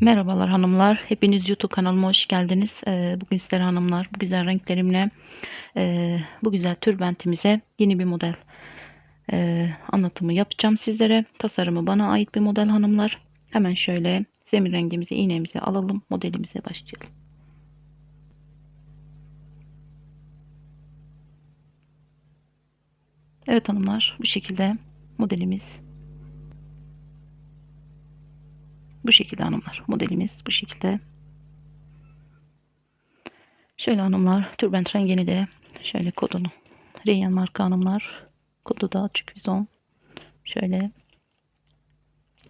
Merhabalar hanımlar. Hepiniz YouTube kanalıma hoş geldiniz. Ee, bugün sizlere hanımlar bu güzel renklerimle e, bu güzel tülbentimize yeni bir model e, anlatımı yapacağım sizlere. Tasarımı bana ait bir model hanımlar. Hemen şöyle zemin rengimizi iğnemizi alalım. Modelimize başlayalım. Evet hanımlar bu şekilde modelimiz Bu şekilde hanımlar. Modelimiz bu şekilde. Şöyle hanımlar. Türbent rengini de şöyle kodunu. Reyyan marka hanımlar. Kodu da açık vizon. Şöyle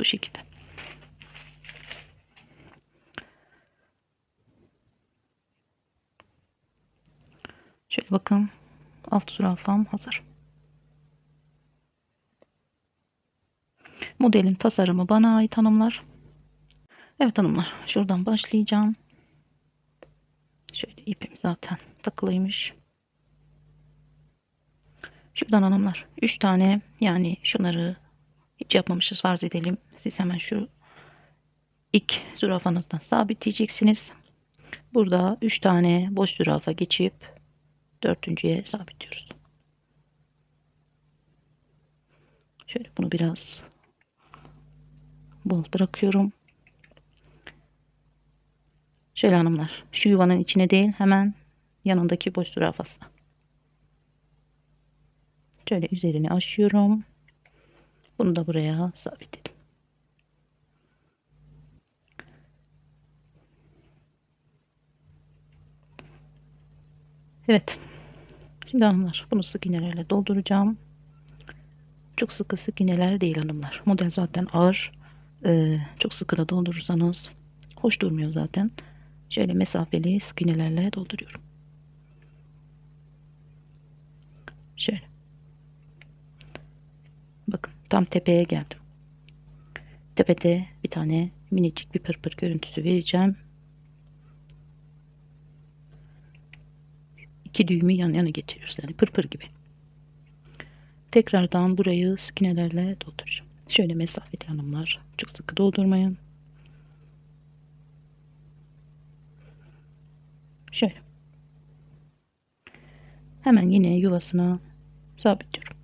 bu şekilde. Şöyle bakın. Alt zürafam hazır. Modelin tasarımı bana ait hanımlar. Evet hanımlar şuradan başlayacağım. Şöyle ipim zaten takılıymış. Şuradan hanımlar 3 tane yani şunları hiç yapmamışız farz edelim. Siz hemen şu ilk zürafanızdan sabitleyeceksiniz. Burada 3 tane boş zürafa geçip dördüncüye sabitliyoruz. Şöyle bunu biraz bol bırakıyorum. Şöyle hanımlar. Şu yuvanın içine değil hemen yanındaki boş zürafasına. Şöyle üzerini açıyorum. Bunu da buraya sabitledim. Evet. Şimdi hanımlar bunu sık iğnelerle dolduracağım. Çok sıkı sık iğneler değil hanımlar. Model zaten ağır. Ee, çok sıkı da doldurursanız hoş durmuyor zaten. Şöyle mesafeli iğnelerle dolduruyorum. Şöyle. Bakın tam tepeye geldim. Tepede bir tane minicik bir pırpır görüntüsü vereceğim. İki düğümü yan yana getiriyoruz. Yani pırpır gibi. Tekrardan burayı sık iğnelerle dolduracağım. Şöyle mesafeli hanımlar. Çok sıkı doldurmayın. Şöyle. Hemen yine yuvasına sabitliyorum.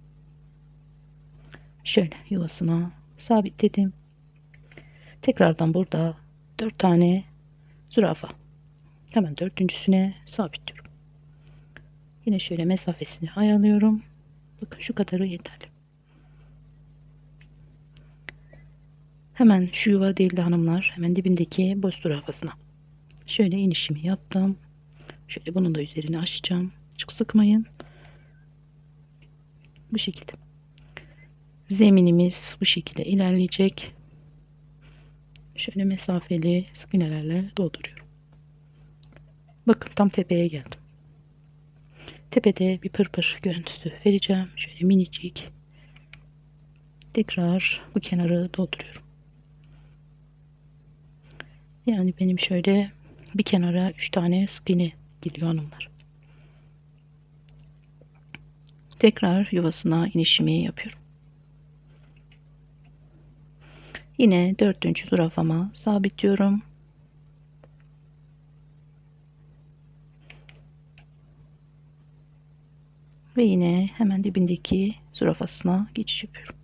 Şöyle yuvasına sabitledim. Tekrardan burada dört tane zürafa. Hemen dördüncüsüne sabitliyorum. Yine şöyle mesafesini ayarlıyorum. Bakın şu kadarı yeterli. Hemen şu yuva değil de hanımlar hemen dibindeki boş zürafasına. Şöyle inişimi yaptım. Şöyle bunun da üzerine açacağım. Çok sıkmayın. Bu şekilde. Zeminimiz bu şekilde ilerleyecek. Şöyle mesafeli sık iğnelerle dolduruyorum. Bakın tam tepeye geldim. Tepede bir pırpır görüntüsü vereceğim. Şöyle minicik. Tekrar bu kenarı dolduruyorum. Yani benim şöyle bir kenara 3 tane sık iğne gidiyor hanımlar. Tekrar yuvasına inişimi yapıyorum. Yine dördüncü zürafama sabitliyorum. Ve yine hemen dibindeki zürafasına geçiş yapıyorum.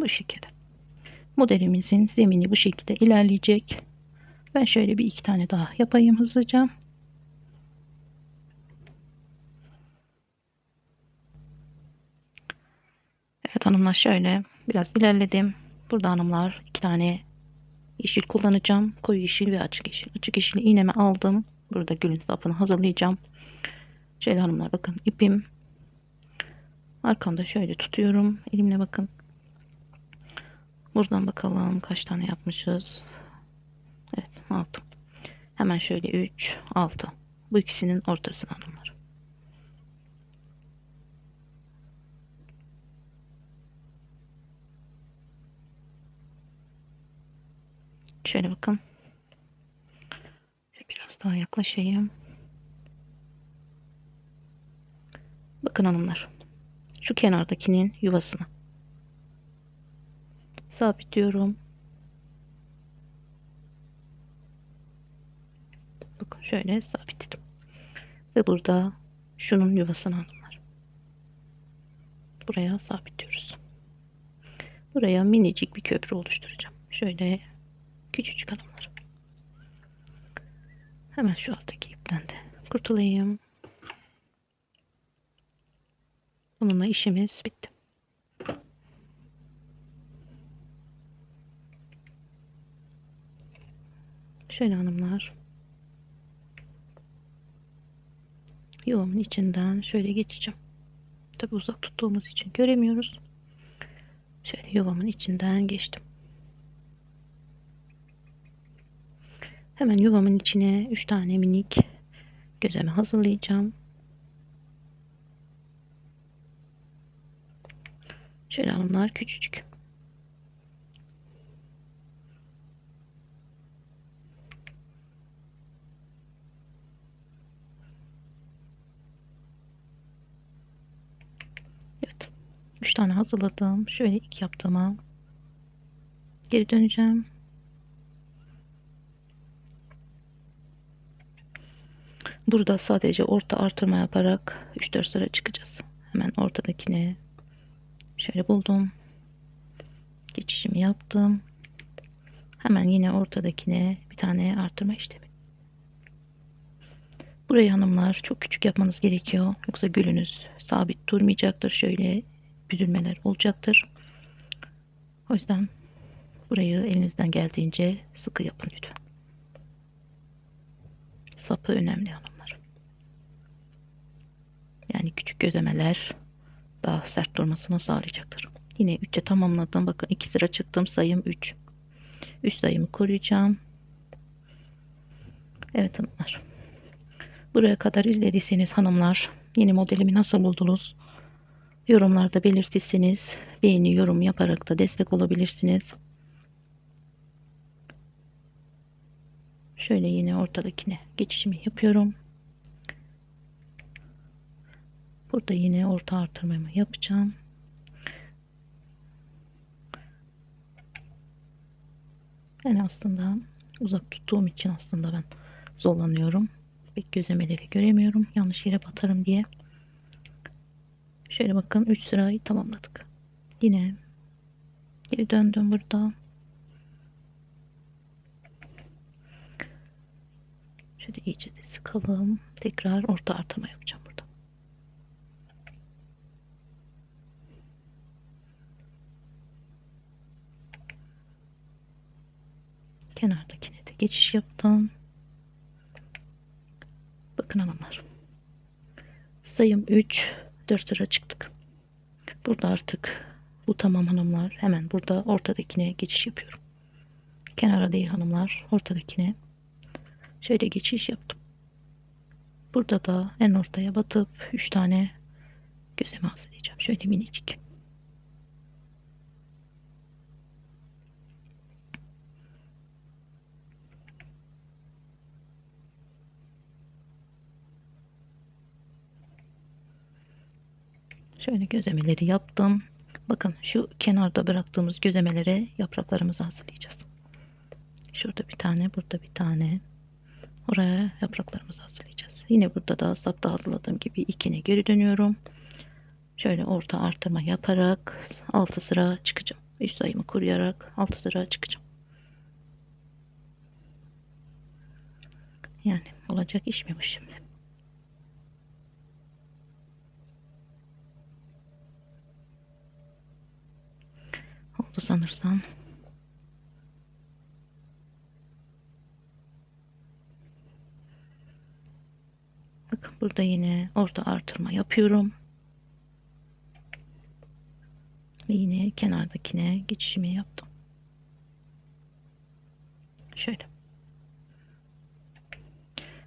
Bu şekilde. Modelimizin zemini bu şekilde ilerleyecek. Ben şöyle bir iki tane daha yapayım hızlıca. Evet hanımlar şöyle biraz ilerledim. Burada hanımlar iki tane yeşil kullanacağım. Koyu yeşil ve açık yeşil. Açık yeşil iğnemi aldım. Burada gülün sapını hazırlayacağım. Şöyle hanımlar bakın ipim. Arkamda şöyle tutuyorum. Elimle bakın. Buradan bakalım kaç tane yapmışız. Evet 6. Hemen şöyle 3, 6. Bu ikisinin ortasına hanımlar. Şöyle bakın. Biraz daha yaklaşayım. Bakın hanımlar. Şu kenardakinin yuvasına. sabitliyorum. Bakın şöyle sabitledim. Ve burada şunun yuvasını hanımlar. Buraya sabitliyoruz. Buraya minicik bir köprü oluşturacağım. Şöyle küçücük hanımlar. Hemen şu alttaki ipten de kurtulayım. Bununla işimiz bitti. Şöyle hanımlar. Yuvamın içinden şöyle geçeceğim. Tabi uzak tuttuğumuz için göremiyoruz. Şöyle yuvamın içinden geçtim. Hemen yuvamın içine 3 tane minik gözeme hazırlayacağım. Şöyle hanımlar küçücük. Evet. 3 tane hazırladım. Şöyle ilk yaptığıma geri döneceğim. Burada sadece orta artırma yaparak 3-4 sıra çıkacağız. Hemen ortadakine şöyle buldum. Geçişimi yaptım. Hemen yine ortadakine bir tane artırma işlemi. Burayı hanımlar çok küçük yapmanız gerekiyor. Yoksa gülünüz sabit durmayacaktır. Şöyle büzülmeler olacaktır. O yüzden burayı elinizden geldiğince sıkı yapın lütfen. Sapı önemli hanımlar. Yani küçük gözemeler daha sert durmasını sağlayacaktır. Yine 3'e tamamladım. Bakın 2 sıra çıktım. Sayım 3. 3 sayımı koruyacağım. Evet hanımlar. Buraya kadar izlediyseniz hanımlar yeni modelimi nasıl buldunuz? Yorumlarda belirtirseniz beğeni yorum yaparak da destek olabilirsiniz. Şöyle yine ortadakine geçişimi yapıyorum. Burada yine orta artırmamı yapacağım. Yani aslında uzak tuttuğum için aslında ben zorlanıyorum. Pek gözemeleri göremiyorum. Yanlış yere batarım diye. Şöyle bakın 3 sırayı tamamladık. Yine geri döndüm burada. Şöyle iyice de sıkalım. Tekrar orta artırma yapacağım burada. Kenardakine de geçiş yaptım. Bakın hanımlar. Sayım 3. 4 sıra çıktık. Burada artık bu tamam hanımlar. Hemen burada ortadakine geçiş yapıyorum. Kenara değil hanımlar. Ortadakine. Şöyle geçiş yaptım. Burada da en ortaya batıp 3 tane gözeme hazırlayacağım. Şöyle minicik. Şöyle gözemeleri yaptım. Bakın şu kenarda bıraktığımız gözemelere yapraklarımızı hazırlayacağız. Şurada bir tane, burada bir tane. Oraya yapraklarımızı hazırlayacağız. Yine burada da sapta hazırladığım gibi ikine geri dönüyorum. Şöyle orta artırma yaparak 6 sıra çıkacağım. 3 sayımı kuruyarak 6 sıra çıkacağım. Yani olacak iş mi bu şimdi? Oldu sanırsam. Bakın burada yine orta artırma yapıyorum. Ve yine kenardakine geçişimi yaptım. Şöyle.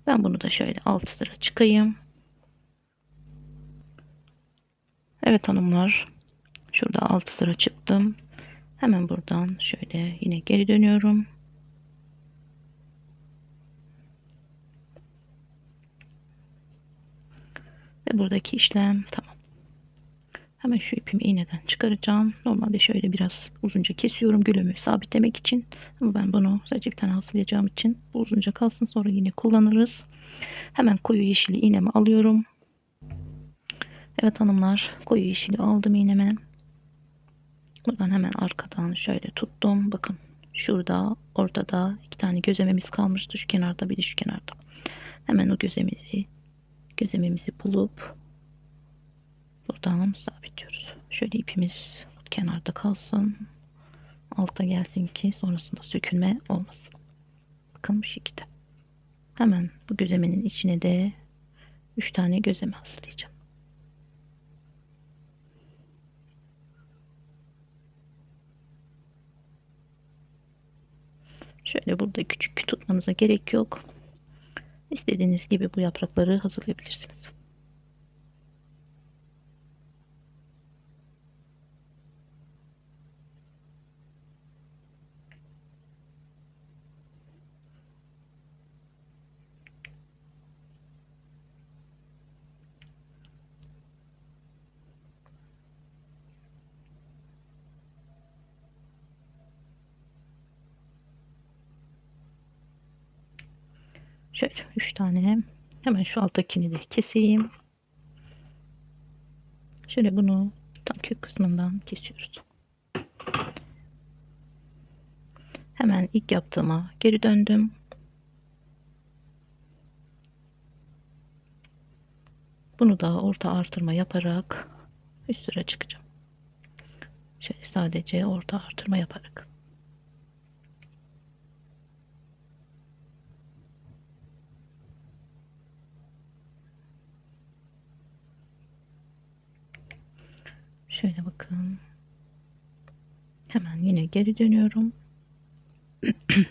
Ben bunu da şöyle alt sıra çıkayım. Evet hanımlar. Şurada alt sıra çıktım. Hemen buradan şöyle yine geri dönüyorum. Ve buradaki işlem tamam. Hemen şu ipimi iğneden çıkaracağım. Normalde şöyle biraz uzunca kesiyorum gülümü sabitlemek için. Ama ben bunu sadece bir tane hazırlayacağım için bu uzunca kalsın sonra yine kullanırız. Hemen koyu yeşili iğnemi alıyorum. Evet hanımlar koyu yeşili aldım iğneme. Buradan hemen arkadan şöyle tuttum. Bakın şurada ortada iki tane gözlememiz kalmıştı. Şu kenarda bir de şu kenarda. Hemen o gözemizi gözlememizi bulup buradan sabitliyoruz. Şöyle ipimiz kenarda kalsın. Alta gelsin ki sonrasında sökülme olmasın. Bakın bu şekilde. Hemen bu gözlemenin içine de 3 tane gözleme hazırlayacağım. Şöyle burada küçük tutmanıza gerek yok. İstediğiniz gibi bu yaprakları hazırlayabilirsiniz. Şöyle 3 tane. Hemen şu alttakini de keseyim. Şöyle bunu tam kök kısmından kesiyoruz. Hemen ilk yaptığıma geri döndüm. Bunu da orta artırma yaparak üst sıra çıkacağım. Şöyle sadece orta artırma yaparak. Şöyle bakın. Hemen yine geri dönüyorum.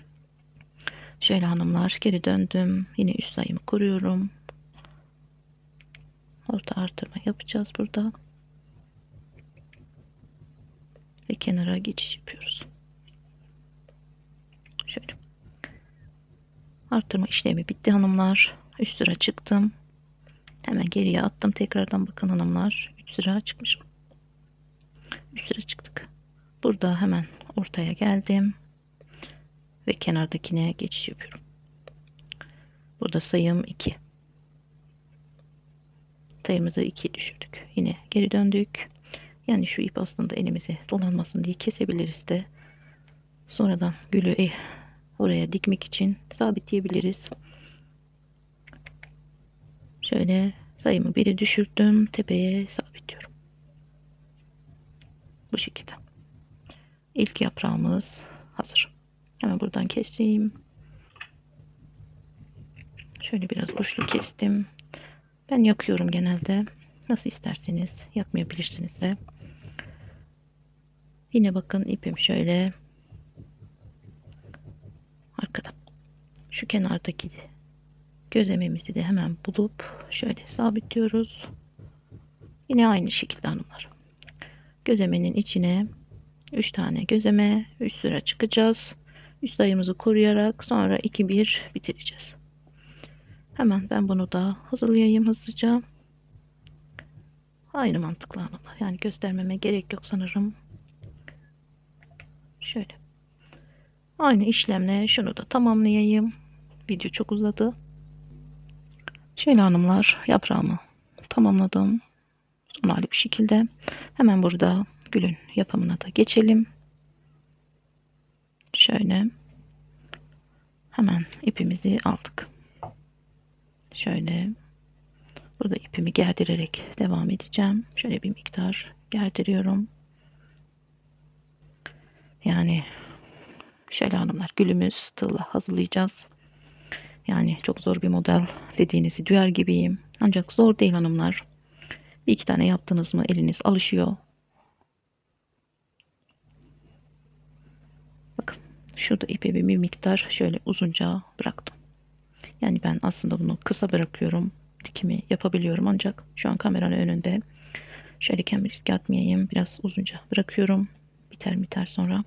Şöyle hanımlar geri döndüm. Yine üst sayımı kuruyorum. Orta artırma yapacağız burada. Ve kenara geçiş yapıyoruz. Şöyle. Artırma işlemi bitti hanımlar. Üst sıra çıktım. Hemen geriye attım. Tekrardan bakın hanımlar. Üst sıra çıkmışım üstüne çıktık. Burada hemen ortaya geldim. Ve kenardakine geçiş yapıyorum. Burada sayım 2. Sayımızı 2 düşürdük. Yine geri döndük. Yani şu ip aslında elimize dolanmasın diye kesebiliriz de. Sonradan gülü e, oraya dikmek için sabitleyebiliriz. Şöyle sayımı biri düşürdüm. Tepeye sabitliyorum. Bu şekilde. İlk yaprağımız hazır. Hemen buradan keseyim. Şöyle biraz uçlu kestim. Ben yakıyorum genelde. Nasıl isterseniz yakmayabilirsiniz de. Yine bakın ipim şöyle arkada. Şu kenardaki gözlememizi de hemen bulup şöyle sabitliyoruz. Yine aynı şekilde hanımlar gözemenin içine 3 tane gözeme 3 sıra çıkacağız. Üst sayımızı koruyarak sonra 2 1 bitireceğiz. Hemen ben bunu da hazırlayayım hızlıca. Aynı mantıkla hanımlar. Yani göstermeme gerek yok sanırım. Şöyle. Aynı işlemle şunu da tamamlayayım. Video çok uzadı. Şöyle hanımlar yaprağımı tamamladım tonali bir şekilde. Hemen burada gülün yapımına da geçelim. Şöyle. Hemen ipimizi aldık. Şöyle. Burada ipimi gerdirerek devam edeceğim. Şöyle bir miktar gerdiriyorum. Yani şöyle hanımlar gülümüz tığla hazırlayacağız. Yani çok zor bir model dediğinizi duyar gibiyim. Ancak zor değil hanımlar. Bir iki tane yaptınız mı eliniz alışıyor. Bakın şurada ipi bir miktar şöyle uzunca bıraktım. Yani ben aslında bunu kısa bırakıyorum. Dikimi yapabiliyorum ancak şu an kameranın önünde. Şöyle kendimi riske atmayayım. Biraz uzunca bırakıyorum. Biter biter sonra.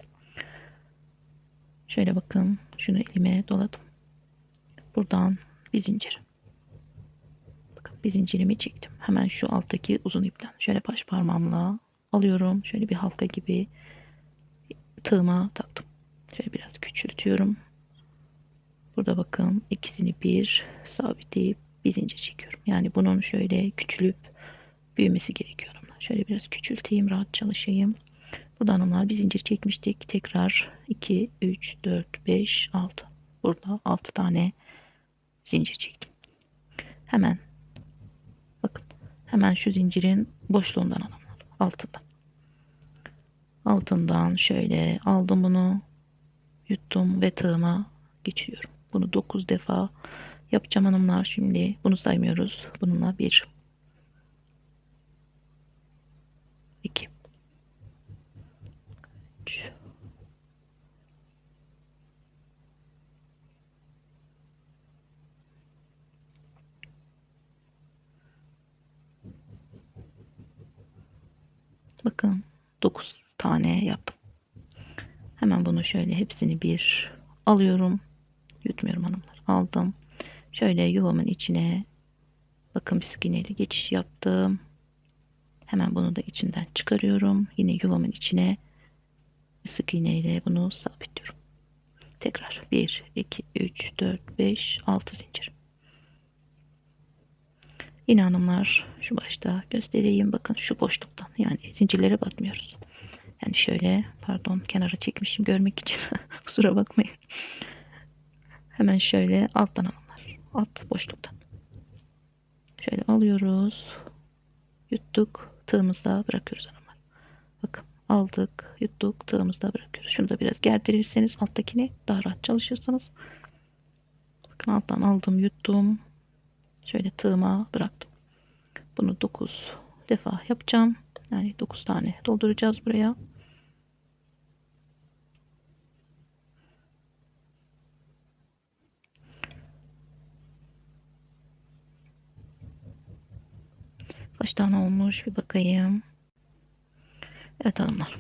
Şöyle bakın. Şunu elime doladım. Buradan bir zincir. Bir zincirimi çektim. Hemen şu alttaki uzun ipten şöyle baş parmağımla alıyorum. Şöyle bir halka gibi tığıma taktım. Şöyle biraz küçültüyorum. Burada bakın ikisini bir sabitleyip bir zincir çekiyorum. Yani bunun şöyle küçülüp büyümesi gerekiyor. Şöyle biraz küçülteyim rahat çalışayım. Burada hanımlar bir zincir çekmiştik. Tekrar 2, 3, 4, 5, 6. Burada 6 tane zincir çektim. Hemen hemen şu zincirin boşluğundan hanımlar. Altından. Altından şöyle aldım bunu yuttum ve tığıma geçiriyorum. Bunu 9 defa yapacağım hanımlar şimdi. Bunu saymıyoruz. Bununla 1 2 3 Bakın 9 tane yaptım. Hemen bunu şöyle hepsini bir alıyorum. Yutmuyorum hanımlar. Aldım. Şöyle yuvamın içine bakın bir sık iğneyle geçiş yaptım. Hemen bunu da içinden çıkarıyorum. Yine yuvamın içine sık iğneyle bunu sabitliyorum. Tekrar 1, 2, 3, 4, 5, 6 zincir. Yine hanımlar şu başta göstereyim. Bakın şu boşluktan yani zincirlere batmıyoruz. Yani şöyle pardon kenara çekmişim görmek için kusura bakmayın. Hemen şöyle alttan hanımlar. Alt boşluktan. Şöyle alıyoruz. Yuttuk. Tığımızda bırakıyoruz hanımlar. Bakın aldık. Yuttuk. Tığımızda bırakıyoruz. Şunu da biraz gerdirirseniz alttakini daha rahat çalışırsınız. Bakın alttan aldım. Yuttum. Şöyle tığıma bıraktım. Bunu 9 defa yapacağım. Yani 9 tane dolduracağız buraya. Kaç tane olmuş bir bakayım. Evet hanımlar.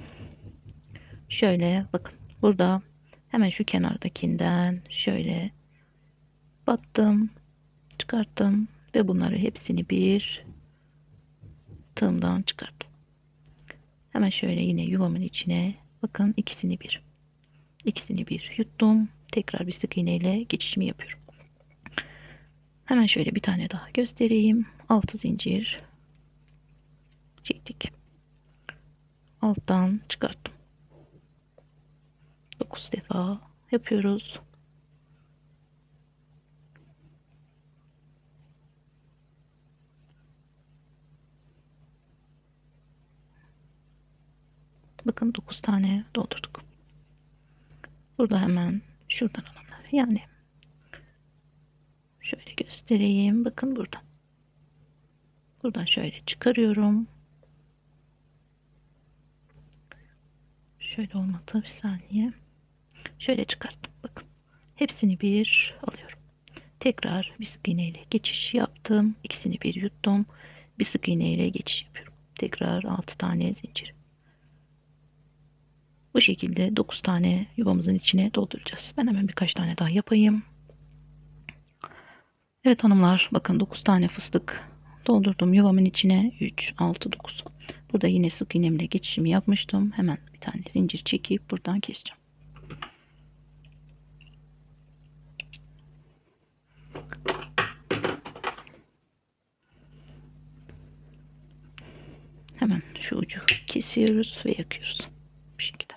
Şöyle bakın. Burada hemen şu kenardakinden şöyle battım. Çıkarttım. Ve bunları hepsini bir tığımdan çıkarttım. Hemen şöyle yine yuvamın içine bakın ikisini bir. İkisini bir yuttum. Tekrar bir sık iğneyle geçişimi yapıyorum. Hemen şöyle bir tane daha göstereyim. 6 zincir çektik. Alttan çıkarttım. 9 defa yapıyoruz. Bakın 9 tane doldurduk. Burada hemen şuradan alalım. Yani şöyle göstereyim. Bakın buradan. Buradan şöyle çıkarıyorum. Şöyle olmadı bir saniye. Şöyle çıkarttım. Bakın. Hepsini bir alıyorum. Tekrar bir sık iğne ile geçiş yaptım. İkisini bir yuttum. Bir sık iğne ile geçiş yapıyorum. Tekrar 6 tane zincir. Bu şekilde 9 tane yuvamızın içine dolduracağız. Ben hemen birkaç tane daha yapayım. Evet hanımlar bakın 9 tane fıstık doldurdum yuvamın içine. 3 6 9 burada yine sık iğnemle geçişimi yapmıştım. Hemen bir tane zincir çekip buradan keseceğim. Hemen şu ucu kesiyoruz ve yakıyoruz bu şekilde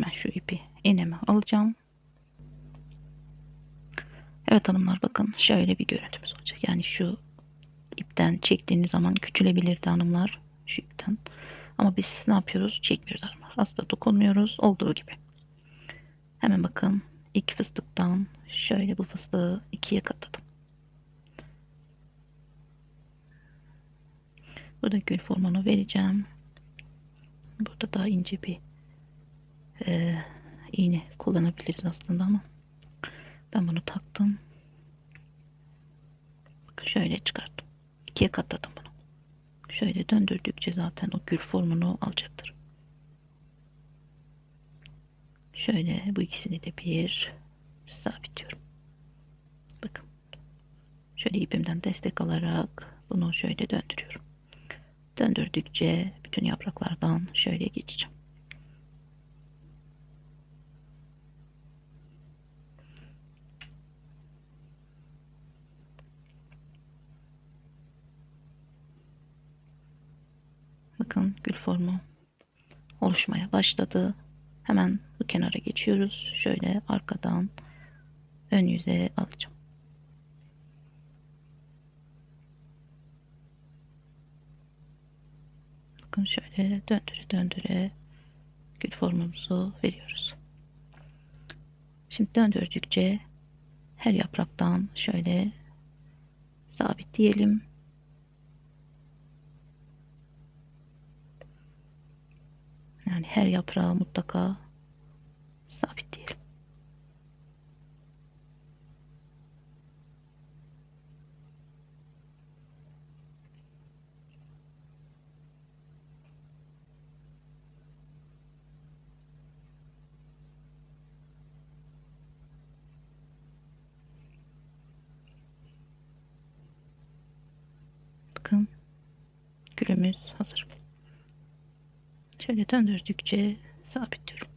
hemen şu ipi iğneme alacağım Evet hanımlar bakın şöyle bir görüntümüz olacak. Yani şu ipten çektiğiniz zaman küçülebilirdi hanımlar. Şu ipten. Ama biz ne yapıyoruz? Çekmiyoruz hanımlar. Aslında dokunmuyoruz. Olduğu gibi. Hemen bakın. iki fıstıktan şöyle bu fıstığı ikiye katladım. Burada gül formunu vereceğim. Burada daha ince bir e, iğne kullanabiliriz aslında ama ben bunu taktım. Bakın şöyle çıkarttım. İkiye katladım bunu. Şöyle döndürdükçe zaten o gül formunu alacaktır. Şöyle bu ikisini de bir sabitliyorum. Bakın. Şöyle ipimden destek alarak bunu şöyle döndürüyorum. Döndürdükçe bütün yapraklardan şöyle geçeceğim. Bakın gül formu oluşmaya başladı. Hemen bu kenara geçiyoruz. Şöyle arkadan ön yüze alacağım. Bakın şöyle döndüre döndüre gül formumuzu veriyoruz. Şimdi döndürdükçe her yapraktan şöyle sabitleyelim. Yani her yaprağı mutlaka sabitleyelim. Bakın gülümüz hazır. Şöyle döndürdükçe sabitliyorum.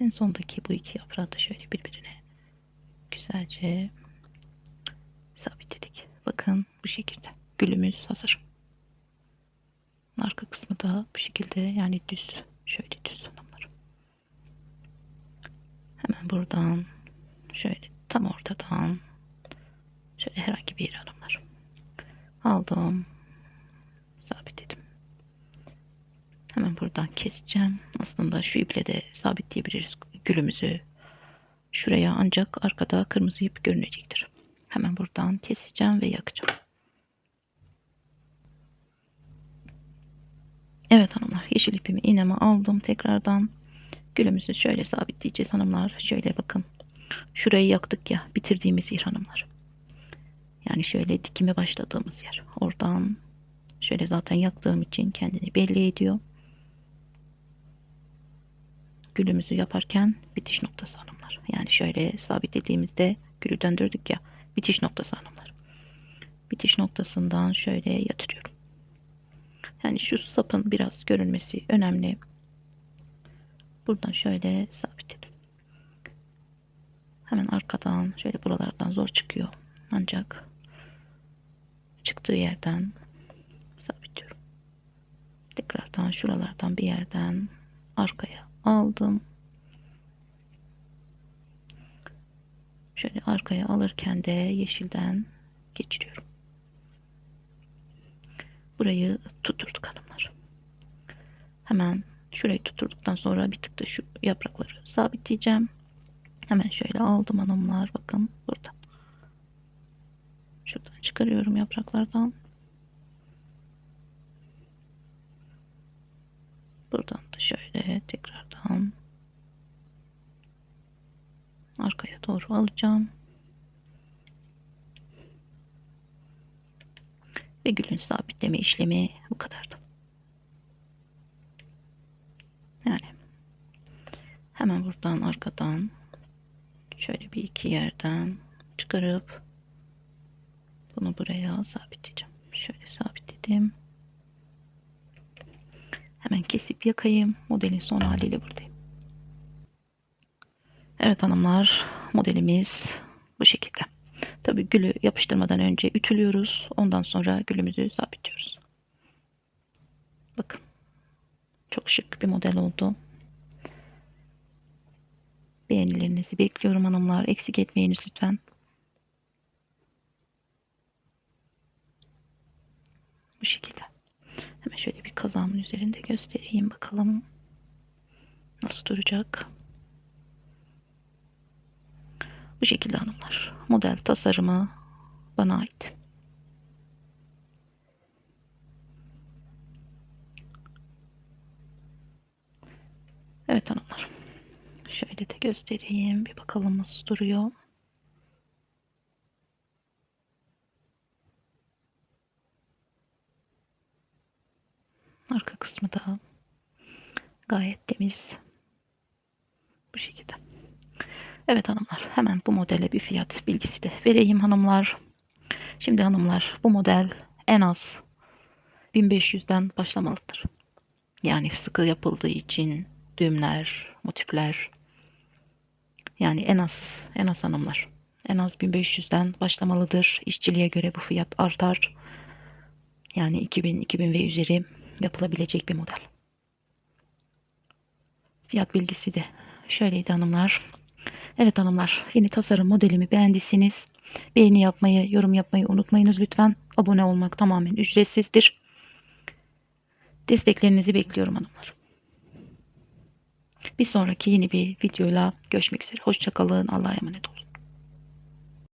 En sondaki bu iki yaprağı da şöyle birbirine güzelce sabitledik. Bakın bu şekilde. Gülümüz hazır. Arka kısmı da bu şekilde yani düz hanımlarım. Hemen buradan şöyle tam ortadan şöyle herhangi bir yere hanımlarım. Aldım. Sabitledim. Hemen buradan keseceğim. Aslında şu iple de sabitleyebiliriz gülümüzü. Şuraya ancak arkada kırmızı ip görünecektir. Hemen buradan keseceğim ve yakacağım. Evet hanımlar yeşil ipimi iğneme aldım tekrardan. Gülümüzü şöyle sabitleyeceğiz hanımlar. Şöyle bakın. Şurayı yaktık ya bitirdiğimiz yer hanımlar. Yani şöyle dikime başladığımız yer. Oradan şöyle zaten yaktığım için kendini belli ediyor. Gülümüzü yaparken bitiş noktası hanımlar. Yani şöyle sabitlediğimizde gülü döndürdük ya bitiş noktası hanımlar. Bitiş noktasından şöyle yatırıyorum. Yani şu sapın biraz görünmesi önemli. Buradan şöyle sabitledim. Hemen arkadan şöyle buralardan zor çıkıyor. Ancak çıktığı yerden sabitliyorum. Tekrardan şuralardan bir yerden arkaya aldım. Şöyle arkaya alırken de yeşilden geçiriyorum. Burayı tutturduk hanımlar. Hemen şurayı tutturduktan sonra bir tık da şu yaprakları sabitleyeceğim. Hemen şöyle aldım hanımlar. Bakın burada. Şuradan çıkarıyorum yapraklardan. Buradan da şöyle tekrardan arkaya doğru alacağım. Ve gülün sabitleme işlemi bu kadardı. Yani hemen buradan arkadan şöyle bir iki yerden çıkarıp bunu buraya sabitleyeceğim. Şöyle sabitledim. Hemen kesip yakayım. Modelin son haliyle buradayım. Evet hanımlar modelimiz bu şekilde. Tabi gülü yapıştırmadan önce ütülüyoruz. Ondan sonra gülümüzü sabitliyoruz. Bakın. Çok şık bir model oldu. Beğenilerinizi bekliyorum hanımlar. Eksik etmeyiniz lütfen. Bu şekilde. Hemen şöyle bir kazağımın üzerinde göstereyim bakalım. Nasıl duracak. Bu şekilde hanımlar. Model tasarımı bana ait. Evet hanımlar. Şöyle de göstereyim. Bir bakalım nasıl duruyor. Gayet temiz. Bu şekilde. Evet hanımlar hemen bu modele bir fiyat bilgisi de vereyim hanımlar. Şimdi hanımlar bu model en az 1500'den başlamalıdır. Yani sıkı yapıldığı için düğümler, motifler yani en az en az hanımlar en az 1500'den başlamalıdır. İşçiliğe göre bu fiyat artar. Yani 2000, 2000 ve üzeri yapılabilecek bir model. Fiyat bilgisi de şöyleydi hanımlar. Evet hanımlar yeni tasarım modelimi beğendiyseniz beğeni yapmayı, yorum yapmayı unutmayınız lütfen. Abone olmak tamamen ücretsizdir. Desteklerinizi bekliyorum hanımlar. Bir sonraki yeni bir videoyla görüşmek üzere. Hoşçakalın. Allah'a emanet olun.